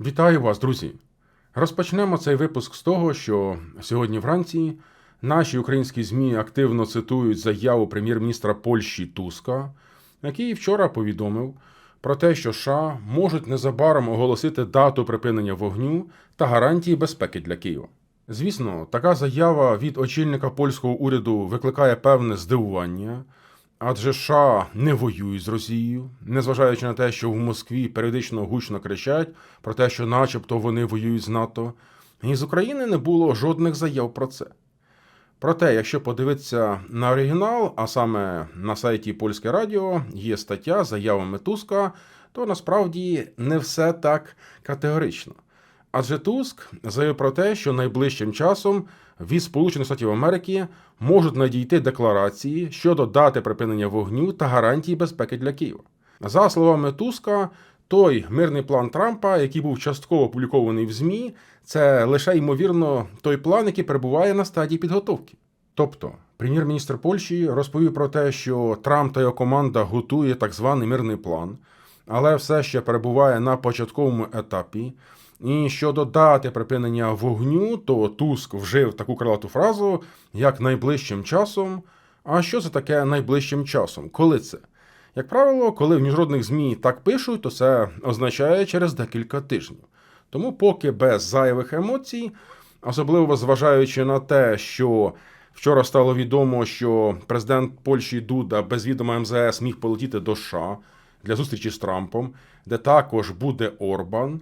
Вітаю вас, друзі! Розпочнемо цей випуск з того, що сьогодні вранці наші українські ЗМІ активно цитують заяву прем'єр-міністра Польщі Туска, який вчора повідомив про те, що США можуть незабаром оголосити дату припинення вогню та гарантії безпеки для Києва. Звісно, така заява від очільника польського уряду викликає певне здивування. Адже США не воюють з Росією, незважаючи на те, що в Москві періодично гучно кричать про те, що, начебто, вони воюють з НАТО, і з України не було жодних заяв про це. Проте, якщо подивитися на оригінал, а саме на сайті Польське Радіо, є стаття з заявами Туска, то насправді не все так категорично. Адже Туск заявив про те, що найближчим часом від Сполучених Штатів Америки можуть надійти декларації щодо дати припинення вогню та гарантії безпеки для Києва. За словами Туска, той мирний план Трампа, який був частково опублікований в ЗМІ, це лише ймовірно той план, який перебуває на стадії підготовки. Тобто, прем'єр-міністр Польщі розповів про те, що Трамп та його команда готує так званий мирний план, але все ще перебуває на початковому етапі. І щодо дати припинення вогню, то Туск вжив таку крилату фразу як найближчим часом. А що це таке найближчим часом? Коли це? Як правило, коли в міжнародних ЗМІ так пишуть, то це означає через декілька тижнів. Тому, поки без зайвих емоцій, особливо зважаючи на те, що вчора стало відомо, що президент Польщі Дуда без відома МЗС міг полетіти до США для зустрічі з Трампом, де також буде Орбан.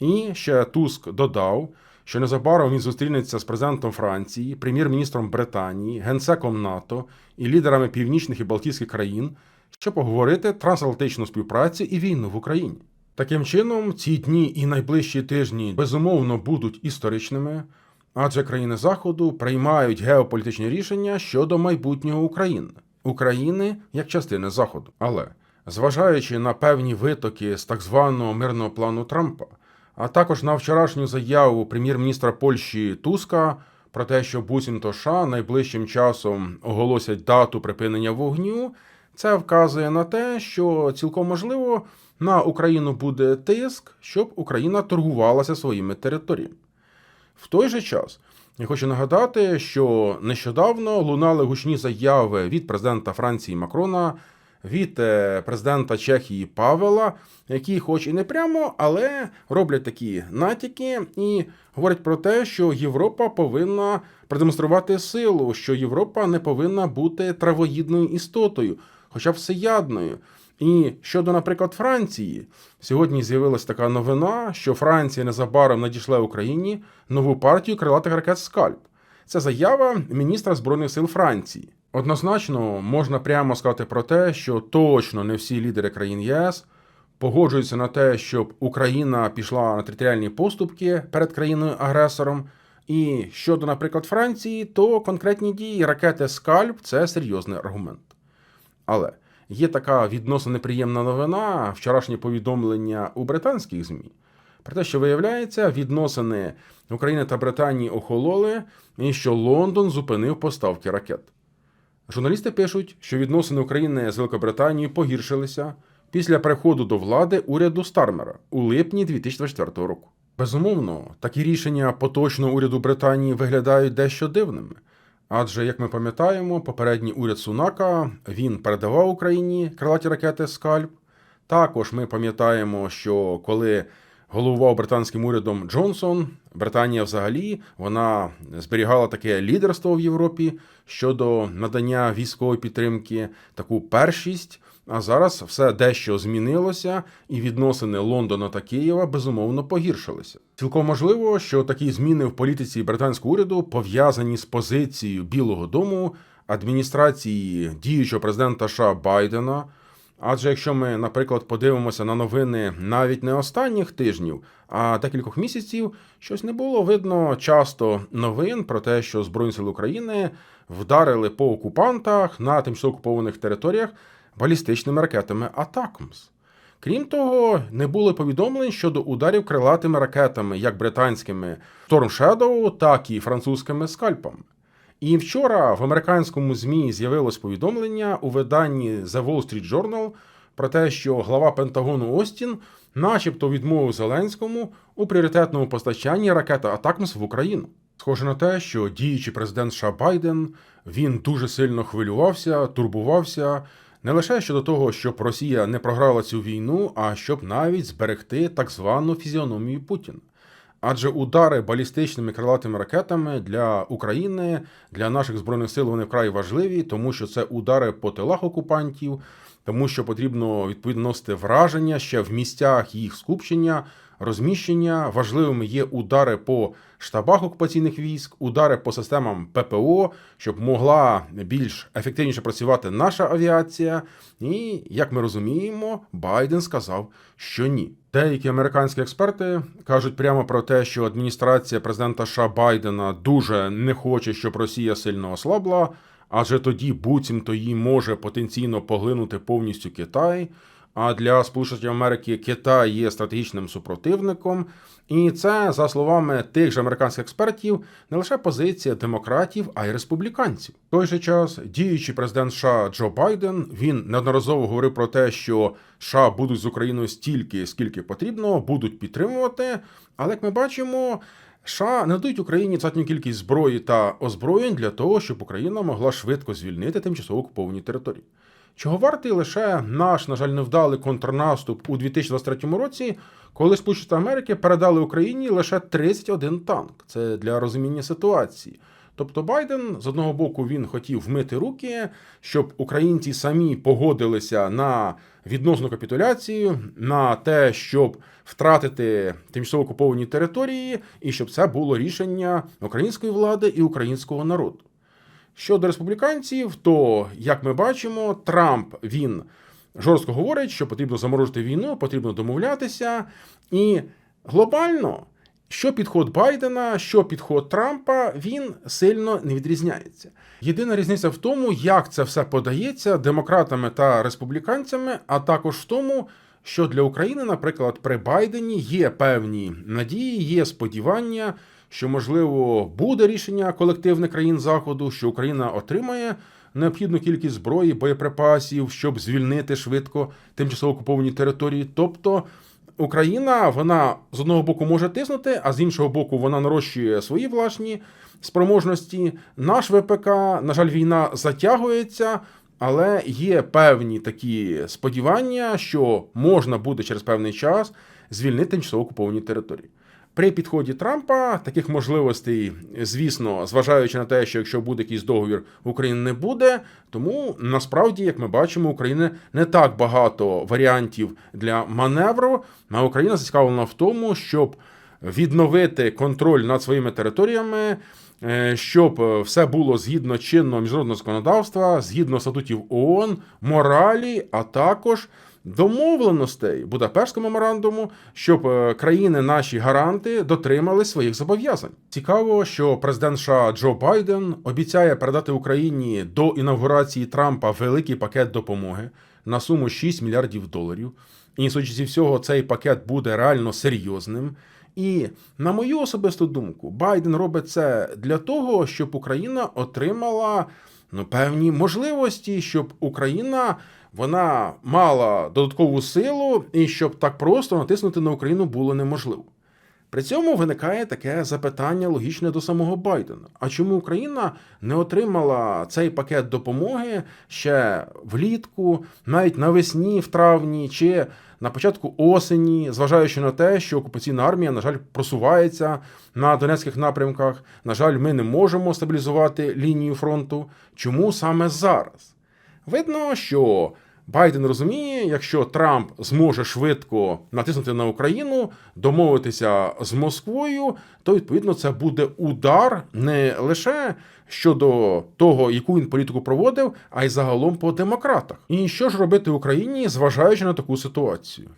І ще Туск додав, що незабаром він зустрінеться з президентом Франції, прем'єр-міністром Британії, генсеком НАТО і лідерами північних і Балтійських країн, щоб поговорити трансатлантичну співпрацю і війну в Україні. Таким чином, ці дні і найближчі тижні безумовно будуть історичними, адже країни Заходу приймають геополітичні рішення щодо майбутнього України, України як частини Заходу. Але зважаючи на певні витоки з так званого мирного плану Трампа а також на вчорашню заяву прем'єр-міністра Польщі Туска про те, що буцімто США найближчим часом оголосять дату припинення вогню. Це вказує на те, що цілком можливо на Україну буде тиск, щоб Україна торгувалася своїми територіями. В той же час я хочу нагадати, що нещодавно лунали гучні заяви від президента Франції Макрона від е, президента Чехії Павела, які, хоч і не прямо, але роблять такі натяки і говорять про те, що Європа повинна продемонструвати силу, що Європа не повинна бути травоїдною істотою, хоча всеядною. І щодо, наприклад, Франції, сьогодні з'явилася така новина, що Франція незабаром надійшла Україні нову партію крилатих ракет Скальп. Це заява міністра збройних сил Франції. Однозначно можна прямо сказати про те, що точно не всі лідери країн ЄС погоджуються на те, щоб Україна пішла на територіальні поступки перед країною-агресором. І щодо, наприклад, Франції, то конкретні дії ракети Скальп це серйозний аргумент. Але є така відносно неприємна новина, вчорашнє повідомлення у британських ЗМІ. Про те, що виявляється, відносини України та Британії охололи, і що Лондон зупинив поставки ракет. Журналісти пишуть, що відносини України з Великобританією погіршилися після приходу до влади уряду Стармера у липні 2024 року. Безумовно, такі рішення поточного уряду Британії виглядають дещо дивними. Адже, як ми пам'ятаємо, попередній уряд Сунака він передавав Україні крилаті ракети Скальп. Також ми пам'ятаємо, що коли головував британським урядом Джонсон, Британія взагалі вона зберігала таке лідерство в Європі щодо надання військової підтримки, таку першість. А зараз все дещо змінилося, і відносини Лондона та Києва безумовно погіршилися. Цілком можливо, що такі зміни в політиці британського уряду пов'язані з позицією Білого Дому адміністрації діючого президента США Байдена. Адже якщо ми, наприклад, подивимося на новини навіть не останніх тижнів, а декількох місяців, щось не було видно часто новин про те, що Збройні сили України вдарили по окупантах на тимчасово окупованих територіях балістичними ракетами Атакмс. Крім того, не було повідомлень щодо ударів крилатими ракетами, як британськими Storm Shadow, так і французькими скальпами. І вчора в американському ЗМІ з'явилось повідомлення у виданні The Wall Street Journal про те, що глава Пентагону Остін, начебто, відмовив Зеленському у пріоритетному постачанні ракети Атакмс в Україну. Схоже на те, що діючий президент США Байден він дуже сильно хвилювався, турбувався не лише щодо того, щоб Росія не програла цю війну, а щоб навіть зберегти так звану фізіономію Путіна. Адже удари балістичними крилатими ракетами для України, для наших збройних сил вони вкрай важливі, тому що це удари по тилах окупантів, тому що потрібно відповідно носити враження ще в місцях їх скупчення, розміщення. Важливими є удари по штабах окупаційних військ, удари по системам ППО, щоб могла більш ефективніше працювати наша авіація. І як ми розуміємо, Байден сказав, що ні. Деякі американські експерти кажуть прямо про те, що адміністрація президента США Байдена дуже не хоче, щоб Росія сильно ослабла, адже тоді буцімто її може потенційно поглинути повністю Китай. А для Сполучених Америки Китай є стратегічним супротивником, і це, за словами тих же американських експертів, не лише позиція демократів, а й республіканців. В той же час діючий президент США Джо Байден він неодноразово говорив про те, що США будуть з Україною стільки, скільки потрібно, будуть підтримувати. Але як ми бачимо. США не дають Україні достатню кількість зброї та озброєнь для того, щоб Україна могла швидко звільнити тимчасово окуповані території. Чого вартий лише наш, на жаль, невдалий контрнаступ у 2023 році, коли Сполучені Америки передали Україні лише 31 танк. Це для розуміння ситуації. Тобто Байден з одного боку він хотів вмити руки, щоб українці самі погодилися на відносну капітуляцію, на те, щоб втратити тимчасово окуповані території, і щоб це було рішення української влади і українського народу. Щодо республіканців, то як ми бачимо, Трамп він жорстко говорить, що потрібно заморозити війну, потрібно домовлятися. І глобально, що підход Байдена, що підход Трампа, він сильно не відрізняється. Єдина різниця в тому, як це все подається демократами та республіканцями, а також в тому, що для України, наприклад, при Байдені є певні надії, є сподівання що можливо буде рішення колективних країн Заходу, що Україна отримає необхідну кількість зброї, боєприпасів, щоб звільнити швидко тимчасово окуповані території. Тобто Україна вона з одного боку може тиснути, а з іншого боку, вона нарощує свої власні спроможності. Наш ВПК, на жаль, війна затягується. Але є певні такі сподівання, що можна буде через певний час звільнити тимчасово окуповані території. При підході Трампа таких можливостей, звісно, зважаючи на те, що якщо буде якийсь договір, України не буде. Тому насправді, як ми бачимо, України не так багато варіантів для маневру. А Україна зацікавлена в тому, щоб відновити контроль над своїми територіями. Е, щоб все було згідно чинного міжнародного законодавства, згідно статутів ООН, моралі, а також домовленостей Будапештського меморандуму, щоб е, країни, наші гаранти, дотримали своїх зобов'язань. Цікаво, що президент США Джо Байден обіцяє передати Україні до інаугурації Трампа великий пакет допомоги на суму 6 мільярдів доларів. І судячи зі всього, цей пакет буде реально серйозним. І на мою особисту думку, Байден робить це для того, щоб Україна отримала ну, певні можливості, щоб Україна вона мала додаткову силу, і щоб так просто натиснути на Україну було неможливо. При цьому виникає таке запитання логічне до самого Байдена. А чому Україна не отримала цей пакет допомоги ще влітку, навіть навесні, в травні, чи на початку осені, зважаючи на те, що окупаційна армія, на жаль, просувається на Донецьких напрямках. На жаль, ми не можемо стабілізувати лінію фронту. Чому саме зараз? Видно, що Байден розуміє, якщо Трамп зможе швидко натиснути на Україну, домовитися з Москвою, то відповідно це буде удар не лише щодо того, яку він політику проводив, а й загалом по демократах. І що ж робити Україні, зважаючи на таку ситуацію?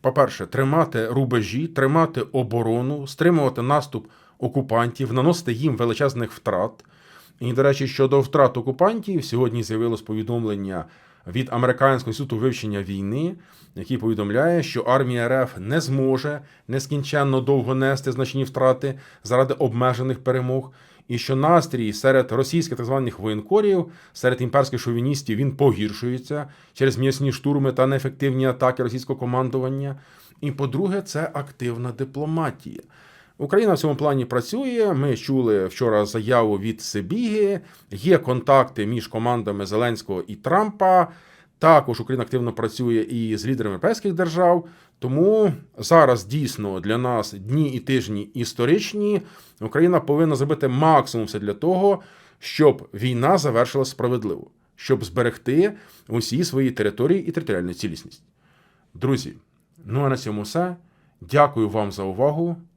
По-перше, тримати рубежі, тримати оборону, стримувати наступ окупантів, наносити їм величезних втрат. І, до речі, щодо втрат окупантів, сьогодні з'явилось повідомлення від Американського інституту вивчення війни, який повідомляє, що армія РФ не зможе нескінченно довго нести значні втрати заради обмежених перемог, і що настрій серед російських так званих воєнкорів, серед імперських шовіністів він погіршується через м'ясні штурми та неефективні атаки російського командування. І по-друге, це активна дипломатія. Україна в цьому плані працює. Ми чули вчора заяву від Сибіги. Є контакти між командами Зеленського і Трампа. Також Україна активно працює і з лідерами європейських держав. Тому зараз дійсно для нас дні і тижні історичні. Україна повинна зробити максимум все для того, щоб війна завершилася справедливо, щоб зберегти усі свої території і територіальну цілісність. Друзі, ну а на цьому все. Дякую вам за увагу